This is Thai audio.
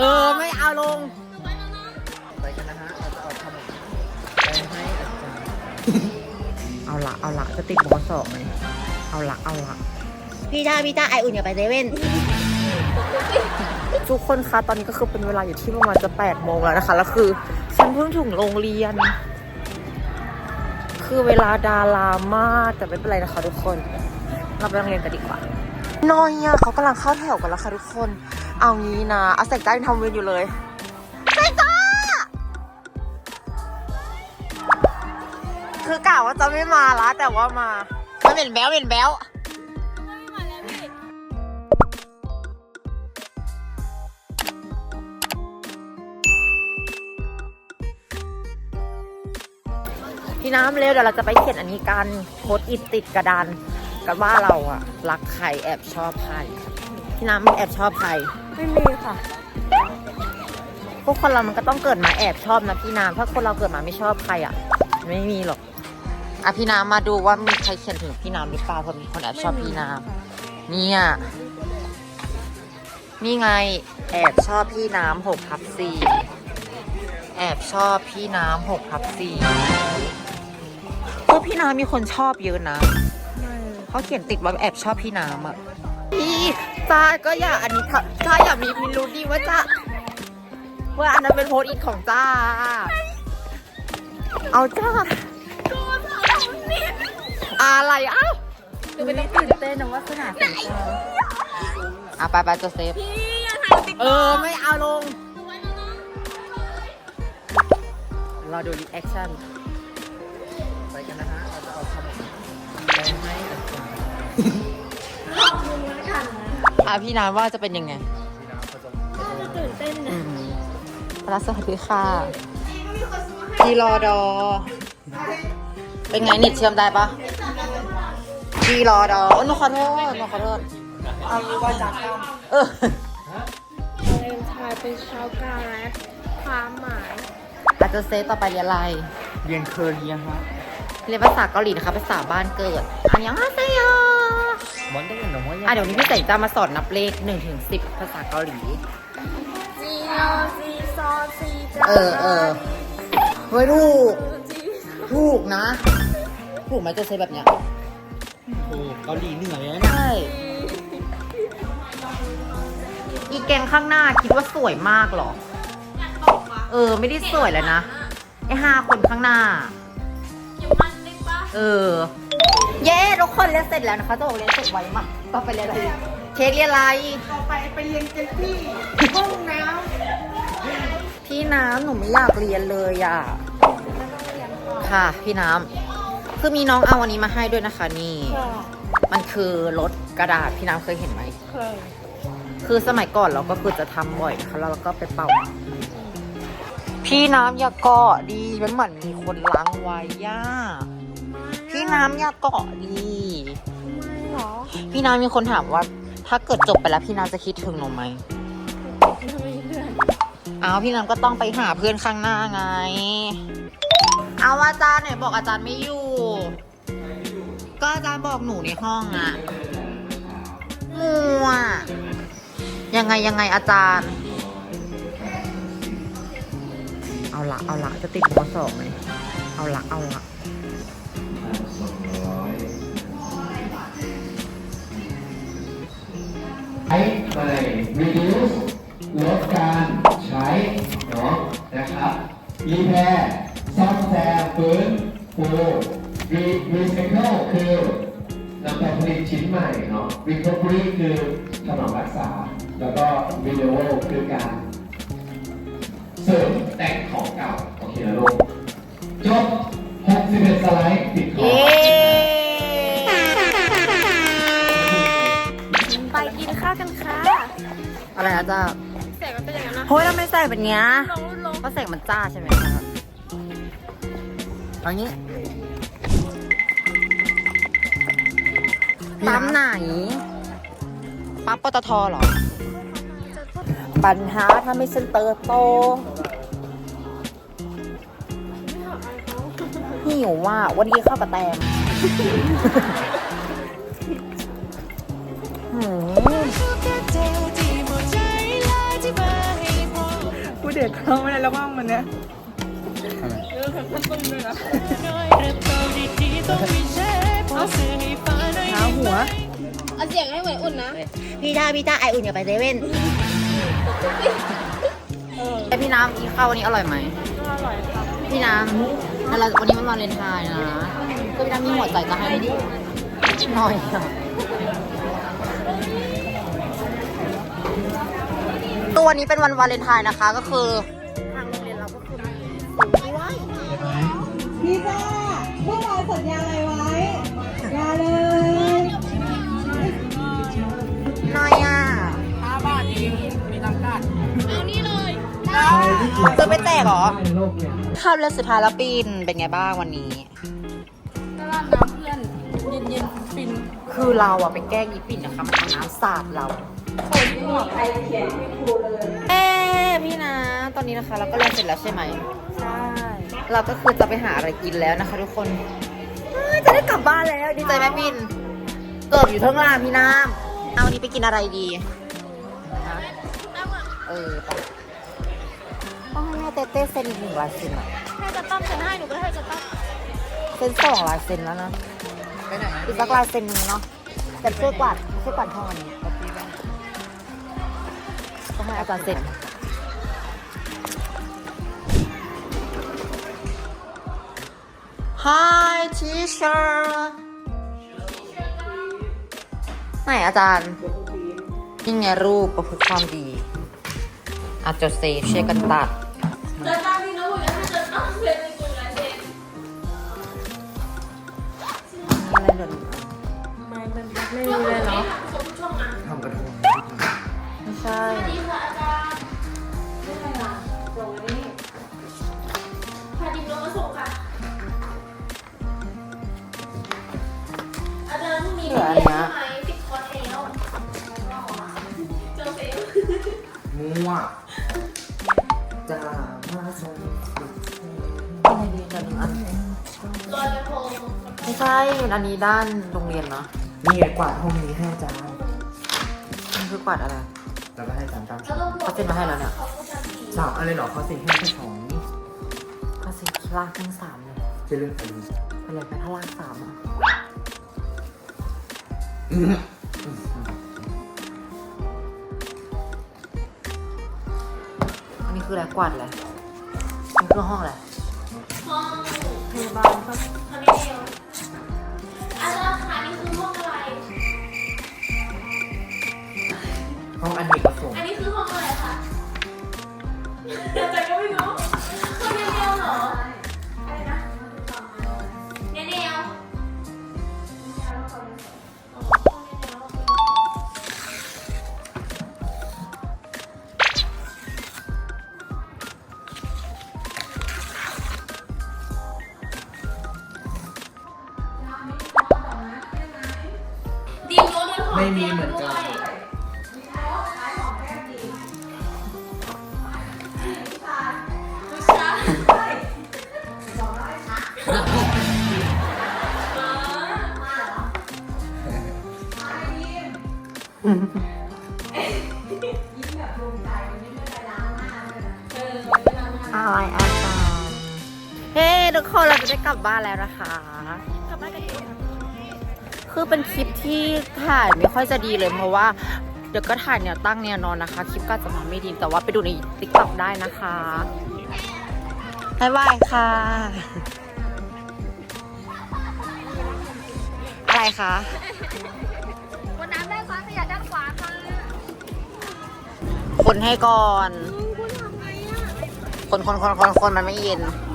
ออไม่เอาลง ไปกันนะฮะเราจะเอาขนมไปให้อาจารย์เอาละเอาละจะติดบอสองไหมเอาละเอาละพี่จ้าพี่จ้าไออุ่นอย่าไปเซเว่นทุกคนคะตอนนี้ก็คือเป็นเวลาอยู่ที่ประมาณจะ8ปดโมงแล้วนะคะแล้วคือฉันเพิ่งถึงโรงเรียน คือเวลาดารามากแต่ไม่เป็นไรนะคะทุกคน เราไปโรงเรียนกันดีกว่าน้อยอะเขากำลังเข้าแถวกันแล้วค่ะทุกคน เอางี้นะอาเซกจ้ายังทำเวรอยู่เลยเซกจ้าคือกะว่าจะไม่มาละแต่ว่ามามันเป็นแบ๊วเป็นแบ๊วพี่น้ำเร็วเดี๋ยวเราจะไปเขียนอันนี้กันโพสอิดติดกระดานกันว่าเราอะรักใครแอบชอบใครพี่น้ำแอบชอบใคร ไม่มีค่ะ พวกคนเรามันก็ต้องเกิดมาแอบชอบนะพี่น้ำถ้าคนเราเกิดมาไม่ชอบใครอะไม่มีหรอกอะพี่น้ำมาดูว่ามีใครเขียนถึงพี่น้ำหรือเปล่าเพราะมีคนแอบชอบพี่น้ำเนี่ยนี่ไงแอบชอบพี่น้ำหกทับสี่แอบชอบพี่น้ำหกทับสี่ก็พี่น้ำมีคนชอบเยอะนะเขาเขียนติดว่าแอบชอบพี่น้ำอะ พี่จ้าก็อย่าอันนี้ค่ะจ้าอย่ามีพิรุธดิว่าจ้าว่าอันนั้นเป็นโพสต์อีกของจ้า เอาจ้าอะไรเอ้าคือไม่ต้องตื่นเต้นนะว่าสนามเป็นอะไปไปโจเซฟเออไม่เอาลงรอดูรีแอคชั่นไปกันนะฮะ อะพี่น้ำว่าจะเป็นยังไงพี่น้ำเขาจะเขาจะตื่นเต้นอืนะมรัสวัสดีค่ะพี่รอดอ เป็นไงเน็ตเชื่อมได้ปะพี่รอดอโอ้หนูขอโทษหนูขอโทษเอารู้ว่าจากกันเออเลนไทยเป็นชาวกาแรดความหมาย อาจจะเซฟต่อไปเรียนอะไร เรียนเคอร์เรียนฮะ เรียนภาษาเกาหลีนะคะภาษาบ้านเกิดอันยังฮาเซโยมันต้อ อะเดี๋ยวนี้พี่เสกจะมาสอนนับเลข1ถึง10ภาษาเกาหลี จีโอซีซอซีจาเออเออเฮ้ยถูกถูกนะ ถูกไหมจะเซฟแบบเนี้ยโอ้เกาหลีเหนือเลยนะ ใช่ อีแกงข้างหน้าคิดว่าสวยมากเหรอ เออ ไม่ได้สวยเลยนะ ไอห้าคนข้างหน้า เออ เย้ทุกคนเรียนเสร็จแล้วนะคะจะบอกเรียนเสร็จไวมากต่อไปเรียนอะไรเค้กเรียนอะไรต่อไปไปเรียนเจนที่ห้องน้พี่น้ำหนูไม่อยากเรียนเลยอะค่ะ พี่น้ำคือมีน้องเอาอันนี้มาให้ด้วยนะคะนี่ำค่ะมันคือรถกระดาษพี่น้ำเคยเห็นไหมเคยคือสมัยก่อนเราก็คือจะทำบ่อยนะคะแล้วเราก็ไปเป่าพี่น้ำอย่าเกาะดีมันเหมือนมีคนล้างไว้ย่า พี่น้ำอย่าเกาะดีไม่หรอ พี่น้ำมีคนถามว่า ถ้าเกิดจบไปแล้วพี่น้ำจะคิดถึงหนูไหมไม่เพื่อนอ้าวพี่น้ำก็ต้องไปหาเพื่อนข้างหน้าไง เอาอาจารย์ไหนบอกอาจารย์ไม่อยู่ ก็อาจารย์บอกหนูในห้องอะมัวยังไงยังไงอาจารย์ เอาละเอาละจะติดมสองไหมเอาละเอาละ reduce ลดการใช้เนาะนะครับ repair ซ่อมแซมฟื้นฟู re recycle คือนำไปผลิตชิ้นใหม่เนาะ recovery คือถนอมรักษา แล้วก็ renewal คือการเสริมแต่งของเก่า โอเคนะลูกจบ 61 สไลด์ปิดคอเาวกันค่ะอะไรนะจ้าเสกมันเป็นอย่างนั้นนะเฮ้ยเราไม่ใส่แบบเนี้ยลงรุ่นลงก็ใส่มันจ้าใช่ไหมครับเอางี้ปั๊มไหนปั๊มปตทเหรอ ปัญหาถ้าไม่เซ็นเตอร์โตหิวว่าวันนี้ข้าวกระแตมหืม สียเขาไม่ได้แล้วบ้างมันเนี้ยอะไรเออขันต้นเลยนะเท้าหัว เอาเสียงให้เหมือนอุ่นนะ พี่ต้าพี่ต้าไออุ่นอย่าไปเซเว่นแต่พี่น้ำกินข้าววันนี้อร่อยไหมก็อร่อยครับพี่น้ำแล้วเราวันนี้มันวาเลนไทน์นะก็พี่น้ำมีหัวใจจะให้หน่อยอะัววันนี้เป็นวันวาเลนไทน์นะคะ ก็คือทางโรงเรียนเราก็คือมีด้วยพี่จ้าพวกเราสัญญาอะไรไว้อย่าเลยน้อยอะห้าบาทเอานี่เลยจะไปแจกเหรอข้าวเรือสุดท้ายแล้วปีนเป็นไงบ้างวันนี้ตลาดน้ำเพื่อนเย็นเย็นๆฟิน คือเราอะไปแกล้งอีปิ่นนะคะมันเอาน้ำสาดเราเอ๊ะพี่นะ ตอนนี้นะคะ เราก็เรียนเสร็จแล้วใช่ไหม ใช่ เราก็คือจะไปหาอะไรกินแล้วนะคะ ทุกคนเอ้ยจะได้กลับบ้านแล้วดีใจไหมปิ่นเกิดอยู่เท่างล่างพี่น้ำเอาวันนี้ไปกินอะไรดีฮะเออไปต้องให้แม่เต้เต้เซ็นอีกหนึ่งลายเซ็นอะ ให้จะตั้มฉันให้หนูก็ให้จะตั้มเซ็นสองลายเซ็นแล้วนะไปไหน อีกสักลายเซ็นหนึงเนาะแต่ช่วยกวาดช่วยกวาดห้องอันนี้ต้องให้อาจารย์เซ็น Hi teacher ไหนอาจารย์นี่ไงรูปประพฤติความดีอาจจะเซฟช่วยกันตัด เหลืออันเนี้ยไหมติดคอร์สแล้วเจอเฟลมั่วจะมาส่งอะไรดีจังอันลอยกระทงไม่ใช่เป็นอันนี้ด้านโรงเรียนเนาะนี่ไงกวาดห้องนี้ให้อาจารย์มันคือกวาดอะไรแล้วก็ให้อาจารย์ตามแล้วก็บวเขาเซ็นมาให้แล้วเนี่ยสามอะไรเหรอเขาสิให้แค่สองก็สิลากทั้งสามเลยจะเลือกอะไรดีไปเลยไปถ้าลากสามอะ อันนี้คืออะไรกวาดอะไรอันนี้คือห้องอะไรห้องพยาบาลปะคอนเดียวอาจารย์คะนี่คือห้องอะไร ห้องอันนี้ประสงค์อันนี้คือห้องอะไรคะ ไม่มีเหมือนกันไม่ใช่เออเวลามาอะไรอาจารย์เฮ้ ทุกคนเราจะได้กลับบ้านแล้วนะคะ กลับบ้านกันเถอะ คือเป็นคลิปที่ถ่ายไม่ค่อยจะดีเลยเพราะว่าเดี๋ยวก็ถ่ายแนวตั้งแนวนอนนะคะ คลิปก็จะมาไม่ดีแต่ว่าไปดูในติ๊กต็อกได้นะคะบ๊ายบายค่ะ อะไรคะวันน้ำด้านซ้ายขยะด้านขวาค่ะคนให้ก่อนคุณทำไงอะคนคนคนคนคนมันไม่เย็นเ